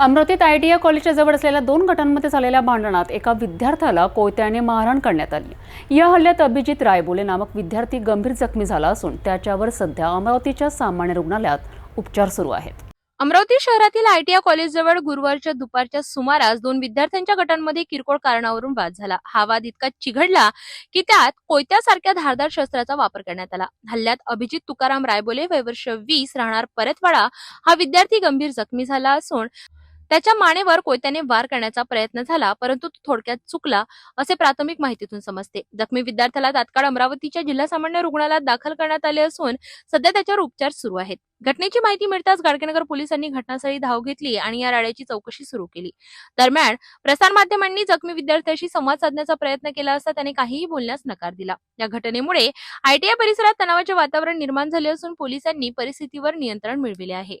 अमरावतीत आयटीआय कॉलेजच्या जवळ असलेल्या दोन गटांमध्ये झालेल्या भांडणात एका विद्यार्थ्याला कोयत्याने मारहाण करण्यात आली. या हल्ल्यात अभिजित रायबोले नामक विद्यार्थी गंभीर जखमी झाला असून त्याच्यावर सध्या अमरावतीच्या सामान्य रुग्णालयात उपचार सुरू आहेत. अमरावती शहरातील आयटीआय कॉलेजजवळ गुरुवारच्या दुपारच्या सुमारास दोन विद्यार्थ्यांच्या गटांमध्ये किरकोळ कारणावरून वाद झाला. हा वाद इतका चिघडला की त्यात कोयत्यासारख्या धारदार शस्त्राचा वापर करण्यात आला. हल्ल्यात अभिजित तुकाराम रायबोले वयवर्ष वीस राहणार परतवाडा हा विद्यार्थी गंभीर जखमी झाला असून त्याच्या मानेवर कोयत्याने वार करण्याचा प्रयत्न झाला परंतु तो थोडक्यात चुकला असे प्राथमिक माहितीतून समजते. जखमी विद्यार्थ्याला तात्काळ अमरावतीच्या जिल्हा सामान्य रुग्णालयात दाखल करण्यात आले असून सध्या त्याच्यावर उपचार सुरू आहेत. घटनेची माहिती मिळताच गाडगेनगर पोलिसांनी घटनास्थळी धाव घेतली आणि या राड्याची चौकशी सुरू केली. दरम्यान प्रसारमाध्यमांनी जखमी विद्यार्थ्याशी संवाद साधण्याचा प्रयत्न केला असता त्याने काहीही बोलण्यास नकार दिला. या घटनेमुळे आयटीआय परिसरात तणावाचे वातावरण निर्माण झाले असून पोलिसांनी परिस्थितीवर नियंत्रण मिळविले आहे.